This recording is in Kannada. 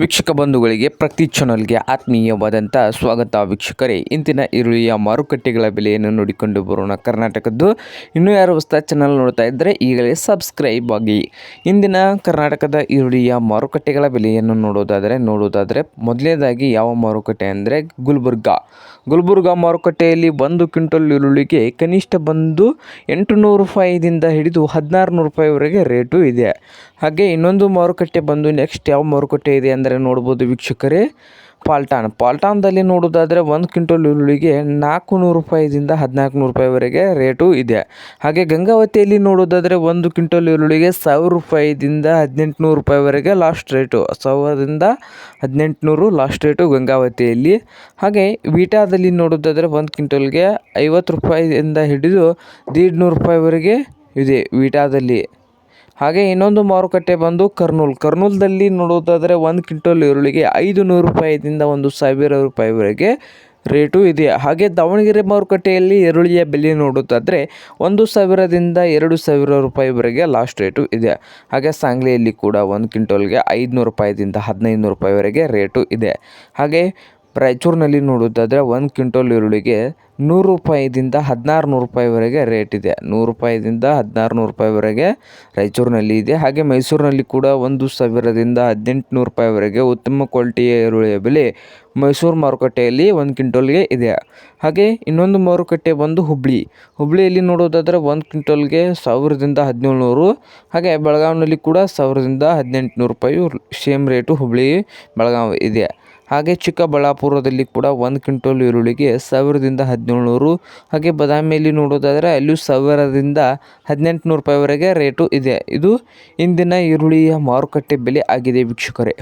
ವೀಕ್ಷಕ ಬಂಧುಗಳಿಗೆ ಪ್ರತಿ ಚಾನಲ್ಗೆ ಆತ್ಮೀಯವಾದಂಥ ಸ್ವಾಗತ ವೀಕ್ಷಕರೇ. ಇಂದಿನ ಈರುಳ್ಳಿಯ ಮಾರುಕಟ್ಟೆಗಳ ಬೆಲೆಯನ್ನು ನೋಡಿಕೊಂಡು ಬರೋಣ. ಕರ್ನಾಟಕದ್ದು ಇನ್ನೂ ಯಾರು ಹೊಸ ಚಾನಲ್ ನೋಡ್ತಾ ಇದ್ದರೆ ಈಗಲೇ ಸಬ್ಸ್ಕ್ರೈಬ್ ಆಗಿ. ಇಂದಿನ ಕರ್ನಾಟಕದ ಈರುಳ್ಳಿಯ ಮಾರುಕಟ್ಟೆಗಳ ಬೆಲೆಯನ್ನು ನೋಡೋದಾದರೆ ನೋಡೋದಾದರೆ ಮೊದಲನೇದಾಗಿ ಯಾವ ಮಾರುಕಟ್ಟೆ ಅಂದರೆ ಗುಲ್ಬರ್ಗಾ. ಗುಲ್ಬರ್ಗಾ ಮಾರುಕಟ್ಟೆಯಲ್ಲಿ ಒಂದು ಕ್ವಿಂಟಲ್ ಈರುಳ್ಳಿಗೆ ಕನಿಷ್ಠ ಬಂದು ಎಂಟು ನೂರು ರೂಪಾಯಿದಿಂದ ಹಿಡಿದು ಹದಿನಾರು ನೂರು ರೂಪಾಯಿವರೆಗೆ ರೇಟು ಇದೆ. ಹಾಗೆ ಇನ್ನೊಂದು ಮಾರುಕಟ್ಟೆ ಬಂದು ನೆಕ್ಸ್ಟ್ ಯಾವ ಮಾರುಕಟ್ಟೆ ಇದೆ ಅಂದರೆ ನೋಡ್ಬೋದು ವೀಕ್ಷಕರೇ ಪಾಲ್ಟಾನ್ ಪಾಲ್ಟಾನ್ದಲ್ಲಿ ನೋಡೋದಾದರೆ ಒಂದು ಕ್ವಿಂಟಲ್ ಈರುಳ್ಳಿಗೆ ನಾಲ್ಕು ನೂರು ರೂಪಾಯಿದಿಂದ ಹದಿನಾಲ್ಕು ನೂರು ರೂಪಾಯಿವರೆಗೆ ರೇಟು ಇದೆ. ಹಾಗೆ ಗಂಗಾವತಿಯಲ್ಲಿ ನೋಡೋದಾದರೆ ಒಂದು ಕ್ವಿಂಟಲ್ ಈರುಳ್ಳಿಗೆ ಸಾವಿರ ರೂಪಾಯಿದಿಂದ ಹದಿನೆಂಟು ನೂರು ರೂಪಾಯಿವರೆಗೆ ಲಾಸ್ಟ್ ರೇಟು ಸಾವಿರದಿಂದ ಹದಿನೆಂಟುನೂರು ಲಾಸ್ಟ್ ರೇಟು ಗಂಗಾವತಿಯಲ್ಲಿ. ಹಾಗೆ ವೀಟಾದಲ್ಲಿ ನೋಡೋದಾದರೆ ಒಂದು ಕ್ವಿಂಟಲ್ಗೆ ಐವತ್ತು ರೂಪಾಯಿಯಿಂದ ಹಿಡಿದು ದೀಡ್ ನೂರು ರೂಪಾಯಿವರೆಗೆ ಇದೆ ವೀಟಾದಲ್ಲಿ ಹಾಗೆ ಇನ್ನೊಂದು ಮಾರುಕಟ್ಟೆ ಬಂದು ಕರ್ನೂಲ್. ಕರ್ನೂಲ್ದಲ್ಲಿ ನೋಡೋದಾದರೆ ಒಂದು ಕ್ವಿಂಟಲ್ ಈರುಳ್ಳಿಗೆ ಐದು ನೂರು ರೂಪಾಯಿದಿಂದ ಒಂದು ಸಾವಿರ ರೂಪಾಯಿವರೆಗೆ ರೇಟು ಇದೆ. ಹಾಗೆ ದಾವಣಗೆರೆ ಮಾರುಕಟ್ಟೆಯಲ್ಲಿ ಈರುಳ್ಳಿಯ ಬೆಲೆ ನೋಡೋದಾದರೆ ಒಂದು ಸಾವಿರದಿಂದ ಎರಡು ಸಾವಿರ ರೂಪಾಯಿವರೆಗೆ ಲಾಸ್ಟ್ ರೇಟು ಇದೆ. ಹಾಗೆ ಸಾಂಗ್ಲಿಯಲ್ಲಿ ಕೂಡ ಒಂದು ಕ್ವಿಂಟಲ್ಗೆ ಐದುನೂರು ರೂಪಾಯಿದಿಂದ ಹದಿನೈದು ನೂರು ರೂಪಾಯಿವರೆಗೆ ರೇಟು ಇದೆ. ಹಾಗೆ ರಾಯಚೂರಿನಲ್ಲಿ ನೋಡೋದಾದರೆ ಒಂದು ಕ್ವಿಂಟಲ್ ಈರುಳ್ಳಿಗೆ ನೂರು ರೂಪಾಯಿದಿಂದ ಹದಿನಾರು ನೂರು ರೂಪಾಯಿವರೆಗೆ ರೇಟ್ ಇದೆ. ನೂರು ರೂಪಾಯಿದಿಂದ ಹದಿನಾರು ನೂರು ರೂಪಾಯಿವರೆಗೆ ರಾಯಚೂರಿನಲ್ಲಿ ಇದೆ. ಹಾಗೆ ಮೈಸೂರಿನಲ್ಲಿ ಕೂಡ ಒಂದು ಸಾವಿರದಿಂದ ಹದಿನೆಂಟು ನೂರು ರೂಪಾಯಿವರೆಗೆ ಉತ್ತಮ ಕ್ವಾಲಿಟಿಯ ಈರುಳ್ಳಿಯ ಬೆಲೆ ಮೈಸೂರು ಮಾರುಕಟ್ಟೆಯಲ್ಲಿ ಒಂದು ಕ್ವಿಂಟಲ್ಗೆ ಇದೆ. ಹಾಗೆ ಇನ್ನೊಂದು ಮಾರುಕಟ್ಟೆ ಬಂದು ಹುಬ್ಬಳ್ಳಿ ಹುಬ್ಬಳ್ಳಿಯಲ್ಲಿ ನೋಡೋದಾದರೆ ಒಂದು ಕ್ವಿಂಟಲ್ಗೆ ಸಾವಿರದಿಂದ ಹದಿನೇಳು ನೂರು ಹಾಗೆ ಬೆಳಗಾವಿನಲ್ಲಿ ಕೂಡ ಸಾವಿರದಿಂದ ಹದಿನೆಂಟು ನೂರು ರೂಪಾಯಿ ಸೇಮ್ ರೇಟು ಹುಬ್ಬಳ್ಳಿ ಬೆಳಗಾವಿ ಇದೆ. ಹಾಗೆ ಚಿಕ್ಕಬಳ್ಳಾಪುರದಲ್ಲಿ ಕೂಡ ಒಂದು ಕ್ವಿಂಟಲ್ ಈರುಳ್ಳಿಗೆ ಸಾವಿರದಿಂದ ಹದಿನೇಳು ಹಾಗೆ ಬದಾಮಿಯಲ್ಲಿ ನೋಡೋದಾದರೆ ಅಲ್ಲೂ ಸಾವಿರದಿಂದ ಹದಿನೆಂಟು ನೂರು ರೂಪಾಯಿವರೆಗೆ ರೇಟು ಇದೆ. ಇದು ಇಂದಿನ ಈರುಳ್ಳಿಯ ಮಾರುಕಟ್ಟೆ ಬೆಲೆ ಆಗಿದೆ ವೀಕ್ಷಕರೇ.